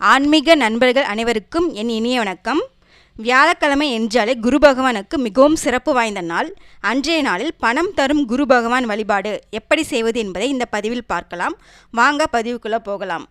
ஆன்மீக நண்பர்கள் அனைவருக்கும் என் இனிய வணக்கம். வியாழக்கிழமை என்றாலே குரு பகவானுக்கு மிகவும் சிறப்பு வாய்ந்த நாள். அன்றைய நாளில் பணம் தரும் குரு பகவான் வழிபாடு எப்படி செய்வது என்பதை இந்த பதிவில் பார்க்கலாம். வாங்க பதிவுக்குள்ளே போகலாம்.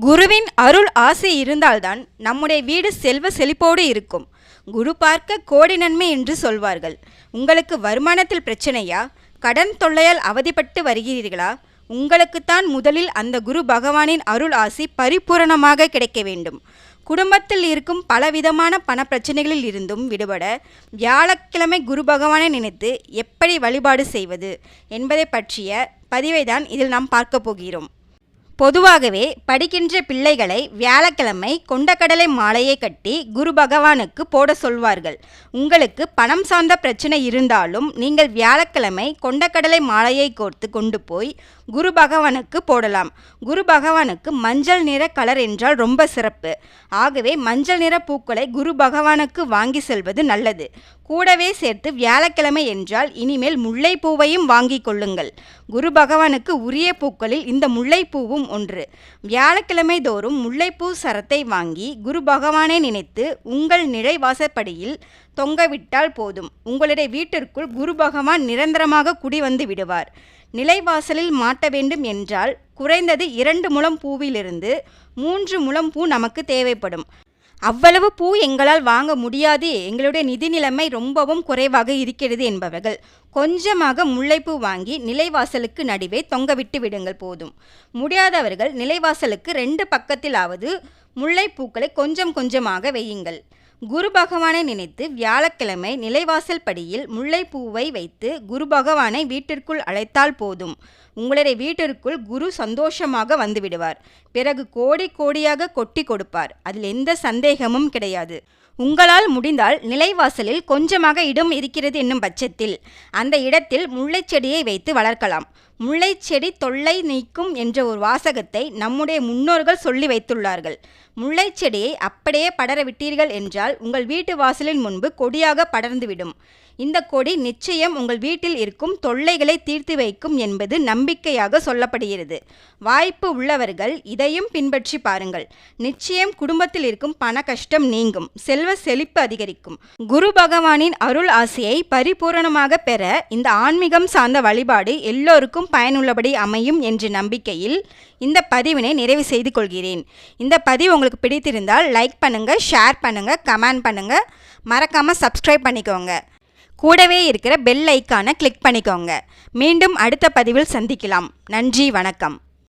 குருவின் அருள் ஆசை இருந்தால்தான் நம்முடைய வீடு செல்வ செழிப்போடு இருக்கும். குரு பார்க்க கோடி நன்மை என்று சொல்வார்கள். உங்களுக்கு வருமானத்தில் பிரச்சனையா? கடன் தொல்லையால் அவதிப்பட்டு வருகிறீர்களா? உங்களுக்குத்தான் முதலில் அந்த குரு பகவானின் அருள் ஆசி பரிபூரணமாக கிடைக்க வேண்டும். குடும்பத்தில் இருக்கும் பலவிதமான பண பிரச்சனைகளில் இருந்தும் விடுபட வியாழக்கிழமை குரு பகவானை நினைத்து எப்படி வழிபாடு செய்வது என்பதை பற்றிய பதிவை தான் இதில் நாம் பார்க்க போகிறோம். பொதுவாகவே படிக்கின்ற பிள்ளைகளை வியாழக்கிழமை கொண்டக்கடலை மாலையை கட்டி குரு பகவானுக்கு போட சொல்வார்கள். உங்களுக்கு பணம் சார்ந்த பிரச்சனை இருந்தாலும் நீங்கள் வியாழக்கிழமை கொண்டக்கடலை மாலையை கோர்த்து கொண்டு போய் குரு பகவானுக்கு போடலாம். குரு பகவானுக்கு மஞ்சள் நிற கலர் என்றால் ரொம்ப சிறப்பு. ஆகவே மஞ்சள் நிற பூக்களை குரு பகவானுக்கு வாங்கி செல்வது நல்லது. கூடவே சேர்த்து வியாழக்கிழமை என்றால் இனிமேல் முல்லைப்பூவையும் வாங்கிக் கொள்ளுங்கள். குரு பகவானுக்கு உரிய பூக்களில் இந்த முல்லைப்பூவும் ஒன்று. வியாழக்கிழமை தோறும் முல்லைப்பூ சரத்தை வாங்கி குரு பகவானை நினைத்து உங்கள் நிலைவாசப்படியில் தொங்கவிட்டால் போதும். உங்களுடைய வீட்டிற்குள் குரு பகவான் நிரந்தரமாக குடி வந்து விடுவார். நிலைவாசலில் மாட்ட வேண்டும் என்றால் குறைந்தது இரண்டு முழம் பூவிலிருந்து மூன்று முழம் பூ நமக்கு தேவைப்படும். அவ்வளவு பூ எங்களால் வாங்க முடியாது. எங்களுடைய நிதி நிலைமை ரொம்பவும் குறைவாக இருக்கிறது என்பவர்கள். கொஞ்சமாக முல்லைப்பூ வாங்கி நிலைவாசலுக்கு நடுவே தொங்கவிட்டு விடுங்கள் போதும். முடியாதவர்கள் நிலைவாசலுக்கு ரெண்டு பக்கத்திலாவது முல்லைப்பூக்களை கொஞ்சம் கொஞ்சமாக வையுங்கள். குரு பகவானை நினைத்து வியாழக்கிழமை நிலைவாசல் படியில் முல்லைப்பூவை வைத்து குரு பகவானை வீட்டிற்குள் அழைத்தால் போதும். உங்களுடைய வீட்டிற்குள் குரு சந்தோஷமாக வந்துவிடுவார். பிறகு கோடி கோடியாக கொட்டி கொடுப்பார். அதில் எந்த சந்தேகமும் கிடையாது. உங்களால் முடிந்தால் நிலைவாசலில் கொஞ்சமாக இடம் இருக்கிறது என்னும் பட்சத்தில் அந்த இடத்தில் முல்லைச்செடியை வைத்து வளர்க்கலாம். முல்லைச்செடி தொல்லை நீக்கும் என்ற ஒரு வாசகத்தை நம்முடைய முன்னோர்கள் சொல்லி வைத்துள்ளார்கள். முல்லைச்செடியை அப்படியே படர விட்டீர்கள் என்றால் உங்கள் வீட்டு வாசலின் முன்பு கொடியாக படர்ந்துவிடும் இந்த கொடி நிச்சயம் உங்கள் வீட்டில் இருக்கும் தொல்லைகளை தீர்த்து வைக்கும் என்பது நம்பிக்கையாக சொல்லப்படுகிறது. வாய்ப்பு உள்ளவர்கள் இதையும் பின்பற்றி பாருங்கள். நிச்சயம் குடும்பத்தில் இருக்கும் பண கஷ்டம் நீங்கும். செல்வ செழிப்பு அதிகரிக்கும். குரு பகவானின் அருள் ஆசையை பரிபூரணமாக பெற இந்த ஆன்மீகம் சார்ந்த வழிபாடு எல்லோருக்கும் பயனுள்ளபடி அமையும் என்ற நம்பிக்கையில் இந்த பதிவினை நிறைவு செய்து கொள்கிறேன். இந்த பதிவு உங்களுக்கு பிடித்திருந்தால் லைக் பண்ணுங்கள் ஷேர் பண்ணுங்கள் கமெண்ட் பண்ணுங்கள் மறக்காமல் சப்ஸ்கிரைப் பண்ணிக்கோங்க. கூடவே இருக்கிற பெல் ஐக்கானை கிளிக் பண்ணிக்கோங்க. மீண்டும் அடுத்த பதிவில் சந்திக்கலாம். நன்றி வணக்கம்.